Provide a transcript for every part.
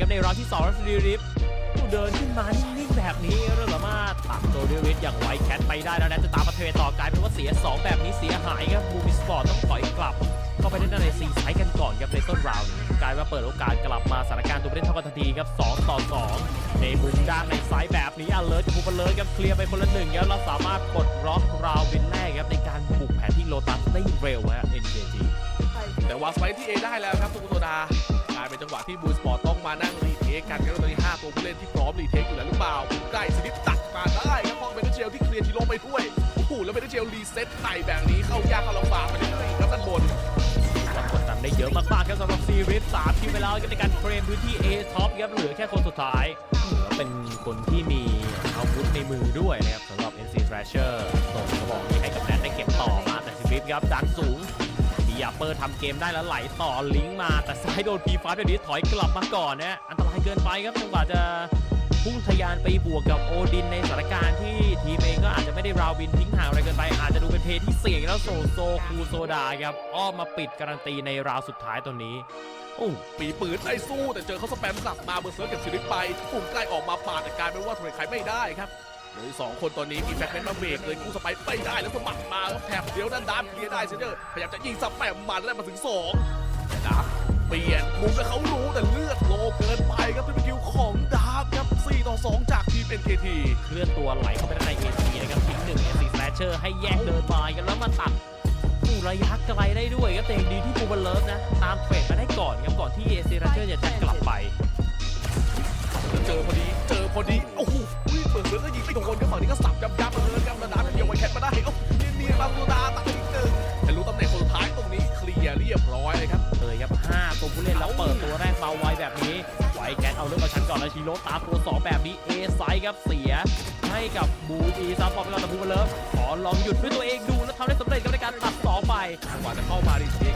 ครับในรอบที่2แล้วซีริฟเดินขึ้นมานิ่งๆแบบนี้เราสามารถตัดตัวเดวิดอย่างไวแคทไปได้แล้วนะจะตามมาเทรต่อกลายเป็นว่าเสีย 2 แบบนี้เสียหายครับบูมิสปอร์ตต้องถอยกลับเข้าไปเล่นในซีไซส์กันก่อนครับในต้นราวนี้กลายว่าเปิดโอกาสกลับมาสถานการณ์ตัวเล่นเท่ากันทันทีครับ 2 ต่อ 2 ในมุมด้านในไซส์แบบนี้อเลิร์กับบูเลิร์ครับเคลียร์ไปคนละหนึ่งครับเราสามารถปลดล็อกราววินแรกครับในการบุกแผนที่โลตัสได้เร็วฮะ NKG แต่วาสไปที่ A ได้แล้วครับตุกุโซดาายเป็นจังหวะที่บูสปอร์ตต้องมานั่งรีเทคกันครับตอนนี้ 5 ตัวผู้เล่นที่พร้อมรีเทคอยู่แล้วหรือเปล่าใกล้สลิปตัดมาได้ครับพองเบนเจลที่เคลียร์ทีโลไปด้วยโอ้โหแล้วเบนเจลรีเซ็ตไต่แบบนี้เข้ายากเข้าลำบากไปเรื่อยๆครับด้านบนกดดันได้เยอะมากๆครับสำหรับซีรีส์สามทีมไปแล้วครับในการเคลมพื้นที่ A ท็อปครับเหลือแค่คนสุดท้ายแล้วเป็นคนที่มีอาวุธในมือด้วยนะครับสำหรับ NC Thrasher ส่งกระบอกนี้ให้กับแนทได้เก็บต่อมาแต่ซีรีส์ครับดัน ยาเปอร์ทำเกมได้แล้วไหลต่อลิงก์มาแต่ซ้ายโดน P5 แบบนี้ถอยกลับมาก่อนนะอันตรายเกินไปครับจังหวะจะพุ่งทะยานไปบวกกับโอดินในสถานการณ์ที่ทีมเองก็อาจจะไม่ได้ราวบินทิ้งห่างอะไรเกินไป อาจจะดูเป็นเพที่เสี่ยงแล้วโซโซคูโซดาครับอ้อมมาปิดการันตีในราวสุดท้ายตัวนี้โอ้ปีปืนไล่สู้แต่เจอเขาสแปมกลับมาเบอร์เซิร์ฟกับซิลิปไปปุ่มใกล้ออกมาปาดแต่กลายเป็นว่าทนใครไม่ได้ครับ เหลยสองคนตอนนี้มีแฟกเมนต์มาเบรกเลยกู้สไปไม่ได้แล้วสมัครมาแล้วแถบเดียวด้านด้านเคลียร์ได้เซนเดอร์พยายามจะยิงสแปมมันแล้วมาถึงสองดาบเปลี่ยนมุมแล้วเขารู้แต่เลือดโลเกินไปครับทริปคิวของดาบครับ4ต่อ2จากทีม NKT เคลื่อนตัวไหลเข้าไปด้านในเอทีนะครับทิ้งหนึ่งเอซีแฟชเชอร์ให้แยกเดินมากันแล้วมาตัดผู้ระยะไกลได้ด้วยครับแต่ยังดีที่บูบัลเลิฟนะ ตามเทรดมาได้ก่อนครับก่อนที่เอซีแฟชเชอร์จะกลับไปเจอพอดีเจอพอดีโอ้โห เปิดเสือก็ยิงไม่โดนครับฝั่งนี้ก็สับยับยับมาเลยครับระดาเดียวไว้แคทมาได้โอ้เนียนเนียนๆมาลูดาตัดอีกหนึ่งแต่รู้ตำแหน่งคนสุดท้ายตรงนี้เคลียร์เรียบร้อยเลยครับเลยครับ5ตัวผู้เล่นแล้วเปิดตัวแรกเบาไวแบบนี้ไวแกนเอาเรื่องมาชั้นก่อนแล้วชิโร่ตามตัว2แบบนี้ A ไซด์ครับเสียให้กับบูบีซับปอมไปก่อนแต่บูบัลเลิฟขอลองหยุดด้วยตัวเองดูแล้วทำได้สำเร็จครับในการตัดสองไปกว่าจะเข้ามาดีเทก็ต้อง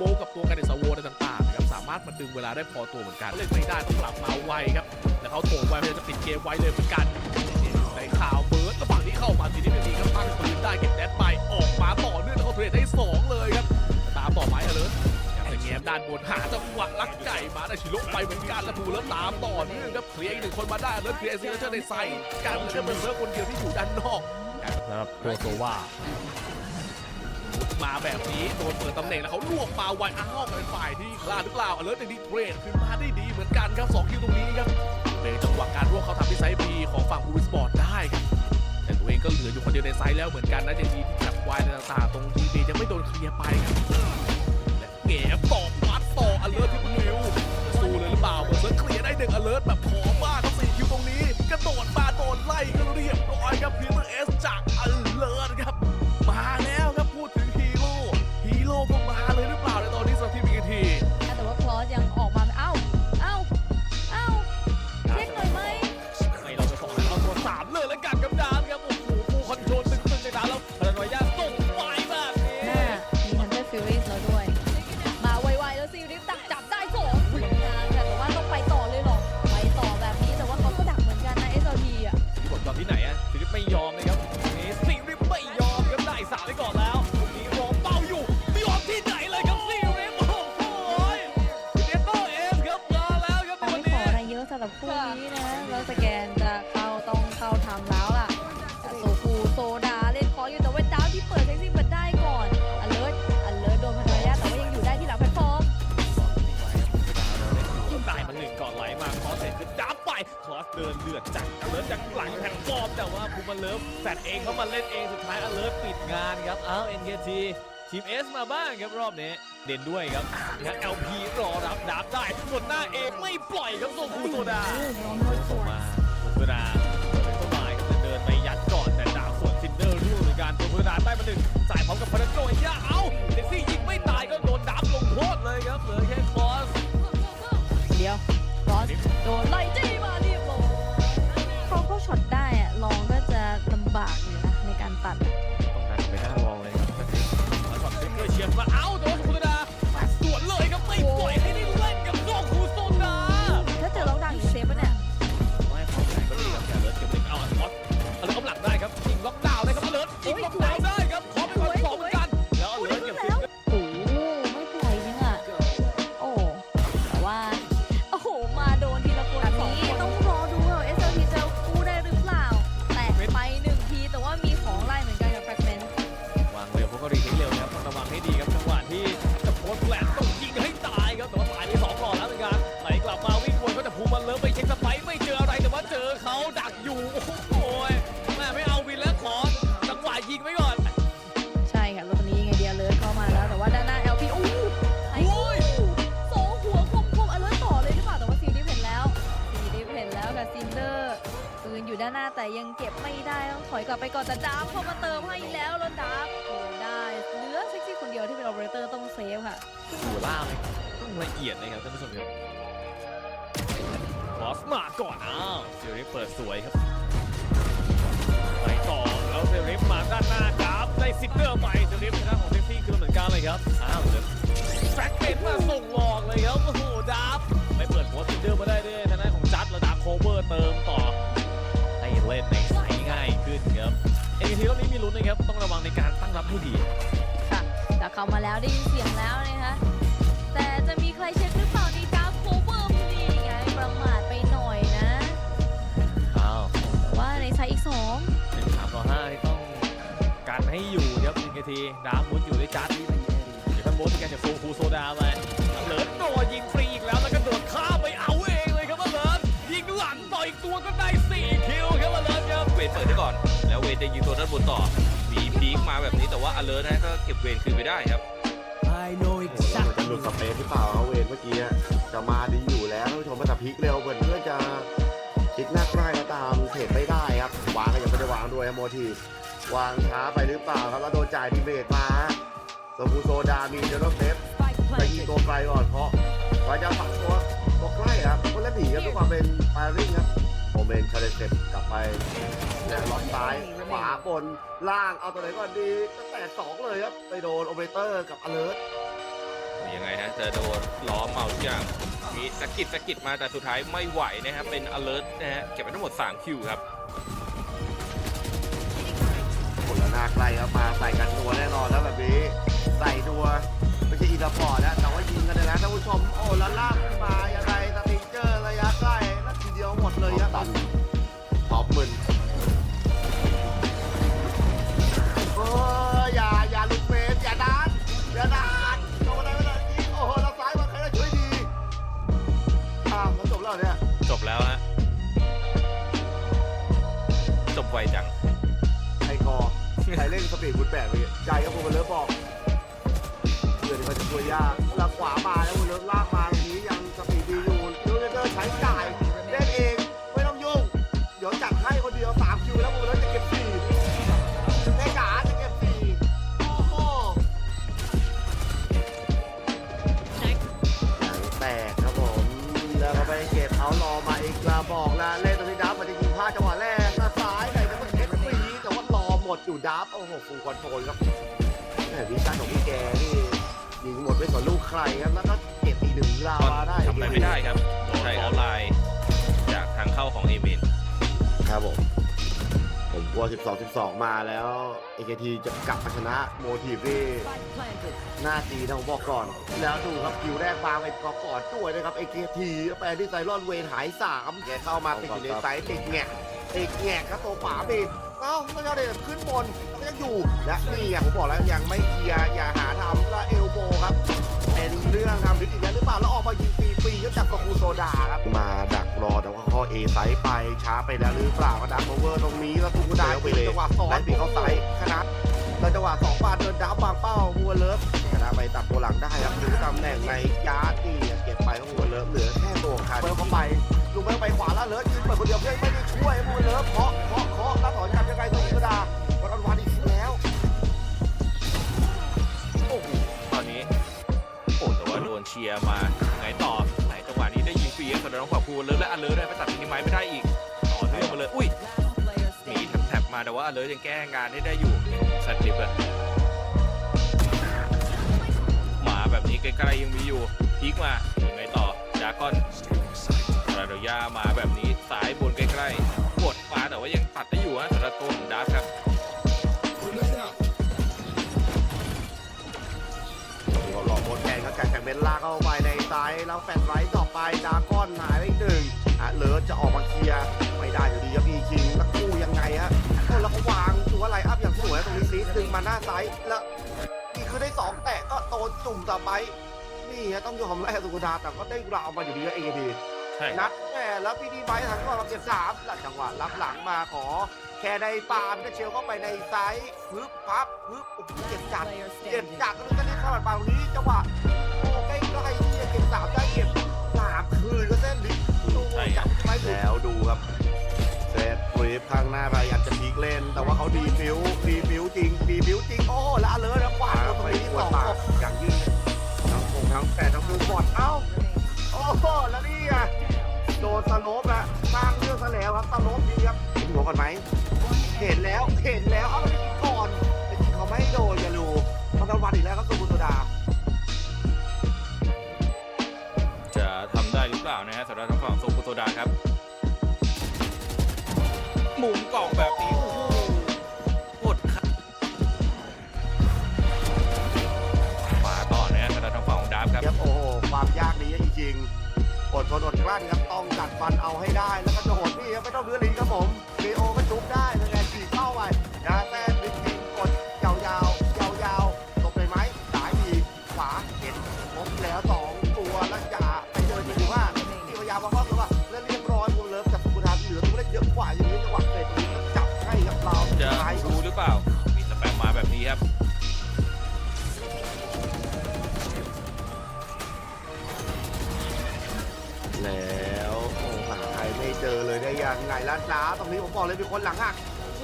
โบกับตัวกันเดสโวอะไรต่างๆนะครับสามารถมาดึงเวลาได้พอตัวเหมือนกันเล่นไม่ได้ต้องกลับมาไวครับแล้วเขาโถมไวพยายามจะปิดเกมไวเลยเหมือนกันในข่าวเบิร์ดระหว่างที่เข้ามาทีนี้เป็นทีครับตั้งปืนได้เก็บแดดไปออกมาต่อเนื่องแล้วเขาเทรดได้สองเลยครับตามต่อไม้เลยแง้มด้านบนหาจังหวะลักไก่มาได้ชิโร่ไปเหมือนกันแล้วผูแล้วตามต่อเนื่องครับเคลียร์อีกหนึ่งคนมาได้แล้วเคลียร์ซีเจอร์ในไซส์การเชื่อมเป็นเซิร์ฟคนเดียวที่อยู่ด้านนอกสำหรับโคโซวา มาแบบนี้โดนเปิดตำแหน่งแล้วเขาลวกมาไวอ้าวเป็นฝ่ายที่พลาดหรือเปล่าอเลิร์ตในดีเทรดขึ้นมาได้ดีเหมือนกันครับสองคิวตรงนี้ครับเป็นจังหวะการรวกเขาทำที่ไซส์บีของฝั่งบูริสปอร์ตได้ครับแต่ตัวเองก็เหลืออยู่คนเดียวในไซส์แล้วเหมือนกันนะยังดีที่จับวายต่างๆตรงทีเบยังไม่โดนเคลียร์ไปครับและเก๋ต่อวัดต่ออเลิร์ทที่นิวสู้เลยหรือเปล่าเบอร์เซิร์เคลียร์ได้หนึ่งอเลิร์ทแบบขอมากครับสี่คิวตรงนี้กระโดดมาโดนไล่ก็เรียบร้อยครับพีเตอร์เอสจากอเลิร์ทครับมาแล้ว หรับคู่นี้นะแล้วสแกนจะเข้าต้องเข้าทำแล้วล่ะโซคูโซดาเล่นคออยู่แต่ว่าดาวที่เปิดเซ็กซี่เปิดได้ก่อนอเลิร์ตอเลิร์ตโดนพันธยาแต่ว่ายังอยู่ได้ที่หลังแพลตฟอร์มได้มาหนึ่งก่อนไหลมาคอเสร็จคือดับไปคอสเดินเดือดจัดอเลิร์จากหลังแพลตฟอร์มแต่ว่าภูมิเลิฟแฟดเองเข้ามาเล่นเองสุดท้ายอเลิร์ปิดงานครับอ้าว NKT ที ทีมเอสมาบ้างครับรอบนี้ เด่นด้วยครับงั้น LP รอรับดาบได้สุดหน้าเอไม่ปล่อยครับโซคูโซดา หน้าแต่ยังเก็บไม่ได้ต้องถอยกลับไปก่อนแต่ดาร์ฟเข้ามาเติมให้แล้วแล้วดาร์ฟเก็บได้เหลือเซ็กซี่คนเดียวที่เป็นออเปอเรเตอร์ต้องเซฟค่ะหัวล่าเลยครับต้องละเอียดเลยครับท่านผู้ชมครับครอสมาก่อนอ้าวเซริฟเปิดสวยครับไปต่อแล้วเซริฟมาด้านหน้าครับได้ซิกเนอร์ใหม่เซริฟทางด้านของเซฟซี่คือเให้ดี ค่ะแต่เข้ามาแล้วได้ยินเสียงแล้วนะคะแต่จะมีใครเช็คหรือเปล่าในดาร์ฟโคเวอร์พอดีไงประมาทไปหน่อยนะอ้าวแต่ว่าในไซส์อีกสองเป็นสามต่อห้าที่ต้องการให้อยู่ครับหนึ่งนาทีดาวมุดอยู่ในจัดเดี๋ยวท่านโบสมีการจะโซคูโซดามาเหลินโดนยิงฟรีอีกแล้วแล้วก็โดดข้ามไปเอาเองเลยครับว่าเหลินยิงหลังต่ออีกตัวก็ได้สี่คิวครับว่าเหลินครับเวทเปิดได้ก่อน แล้วเวทจะยิงตัวด้านบนต่อมี พีคมาแบบนี้แต่ว่าอเลิร์นะก็เก็บเวทคืนไปได้ครับจะหลุดสเปซหรือเปล่าเขาเวนเมื่อกี้อะจะมาดีอยู่แล้วท่านผู้ชมมาแต่พลิกเร็วเหมือนเพื่อนจะชิดหน้าใกล้แล้วตามเทรดไม่ได้ครับวางก็ยังไม่ได้วางด้วยครับโมทีวางช้าไปหรือเปล่าครับแล้วโดนจ่ายดีเบตมาโซฟูโซดามีเดนโรเซฟไปยิงตัวไกลก่อนเพราะว่าจะฝังตัวตัวใกล้ครับคนละหนีครับด้วยความเป็นปาริ่งครับโอ เมนชาเลเซฟกลับไปเนี่ยล็อกซ้ายขวาบนล่างเอาตัวไหนก่อนดีตั้งแต่สองเลยครับไปโดนโอเปอเรเตอร์กับอเลิร์ยังไงฮะจะโดนล้อมเอาทุกอย่างมีสะกิดสะกิดมาแต่สุดท้ายไม่ไหวนะครับเป็น alert นะฮะเก็บไปทั้งหมด3คิวครับคนละหน้าไกลครับมาใส่กันตัวแน่นอนแล้วแบบนี้ใส่ตัวไม่ใช่อีสปอร์ตนะแต่ว่ายิงกันเลยนะท่านผู้ชมโอ้แล้วลากมายัง ฟูลคอนโทรลครับแหมวิชั่นของพี่แกนี่ยิงหมดไม่สนลูกใครครับ แล้วก็เก็บอีกหนึ่งลาวาได้ทำอะไรไม่ได้ครับใช้ออนไลน์จากทางเข้าของเอเมนครับผมผมกลัว12 12 มาแล้ว AKT จะกลับมาชนะโมทีฟที่หน้าตีนะผมบอกก่อน แล้วดูครับคิวแรกมาเป็นกอก่อนด้วยนะครับ AKT แปลที่ไซรอนเวนหาย3แกเข้ามาติดอยู่ในไซส์ติดแงะติดแงะครับตัวขวาบิดเอ้าแล้วเจ้าเดชขึ้นบนแล้วก็ยัง อยู่ และนี่อะผมบอกแล้วยังไม่เคลียร์อย่าหาทำแล้วเอลโบครับ เป็นเรื่องทำดิสอีกแล้วหรือเปล่าแล้วออกมายิงฟรีๆก็จับกับคูโซดาครับมาดักรอแต่ว่าเขาเอไซส์ไปช้าไปแล้วหรือเปล่าก็ดักโอเวอร์ตรงนี้แล้วทูกูดาไปเลยจังหวะสอนปีเขาไซส์ขนาดแล้วจังหวะสองบาทเดินดับบางเป้าหัวเลิฟชนะไปตัดตัวหลังได้ครับดูตำแหน่งในยาร์ดนี่เก็บไปของหัวเลิฟเหลือแค่ตัวขาดเปิดเข้าไปลุงเบิร์ไปขวาแล้วเลิฟยืนเปิดคนเดียวเพื่อนไม่ได้ช่วยหัวเลิฟเคาะเคาะเคาะ เชียร์มาไงต่อไหนจังหวะนี้ได้ยิงฟรีสำหรับน้องขวาภูเลิศและอเลิร์ได้ไปตัดมินิไม้ไม่ได้อีกต่อเนื่องมาเลยอุ้ยมีแท็บมาแต่ว่าอเลิร์ยังแก้งานได้ได้อยู่สติบอะหมาแบบนี้ใกล้ๆยังมีอยู่พีกมายังไงต่อดากอนราโดย่ามาากเข้าไปในซ้ายแล้วแฟนไรต์ต่อไปดาก้อนหายไปอีกหนึ่งอะเลิศจะออกมาเคลียร์ไม่ได้อยู่ดีครับพีคิงแล้วกู้ยังไงฮะโอ้แล้วเขาวางถือว่าไลน์อัพอย่างสวยตรงนี้ซีดึงมาหน้าซ้ายแล้วนี่คือได้สองแตะก็โดนจุ่มต่อไปนี่ฮะต้องยอมแลกสุกุดาแต่ก็ได้ราวมาอยู่ดีครับเอดีใช่คนัรับดแหมแล้วพี่ดีไบท์ทางก็มาเก็บสามหลังจังหวะรับหลังมาขอแค่ได้ปาล์มก็เชียวเข้าไปในไซส์ปึ๊บปั๊บปึ๊บโอ้โหเก็บจัดเก็บจากก็จะได้เข้ามาตรงนี้จังหวะ ริฟข้างหน้าพยายามจะพีกเล่น แต่ว่าเขาดีฟิวดีฟิวจริงดีฟิวจริงโอ้โหแล้วเลยนะกวาดตรงนี้สองศพอย่างยิ่งทั้งคงทั้งแต่ทั้งฟูบอดเอ้าโอ้โหแล้วนี่ไงโดนสโลปอะสร้างเรื่องซะแล้วครับสโลปดีครับเห็นหัวก่อนไหมเห็นแล้วเห็นแล้วเอาไปกินก่อนแต่จริงเขาไม่โดนอย่าดูมันทำวันอีกแล้วครับสุกุลโซดาจะทำได้หรือเปล่านะฮะสำหรับทางฝั่งโซกุโตดาครับ มุมกล่องแบบนี้โอ้โหกดครับมาต่อนะฮะสำหรับทางฝั่งของดาร์ฟครับ ครับโอ้โหความยากนี้จริงๆอดทนอดกลั้นครับต้องกัดฟันเอาให้ได้ แล้วก็จะโหดนี่ครับไม่ต้องเลือลิ้นครับผมเบโอก็จุกได้เลย เจอเลยได้ยังไงล่ะล้าตรงนี้ผมบอกเลยมีคนหลังหัก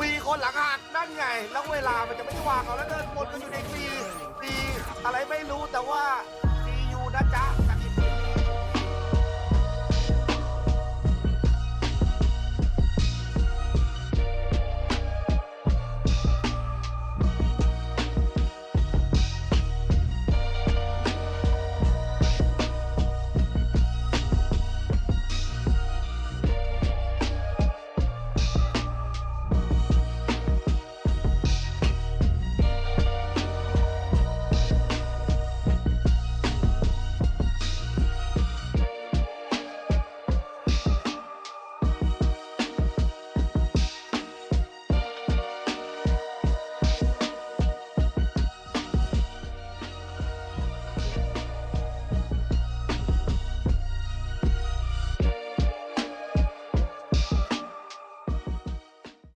มีคนหลังหักนั่นไง แล้วเวลามันจะไม่วางเอาแล้วเดินวนกันอยู่ในปีปีอะไรไม่รู้แต่ว่าดีอยู่นะจ๊ะ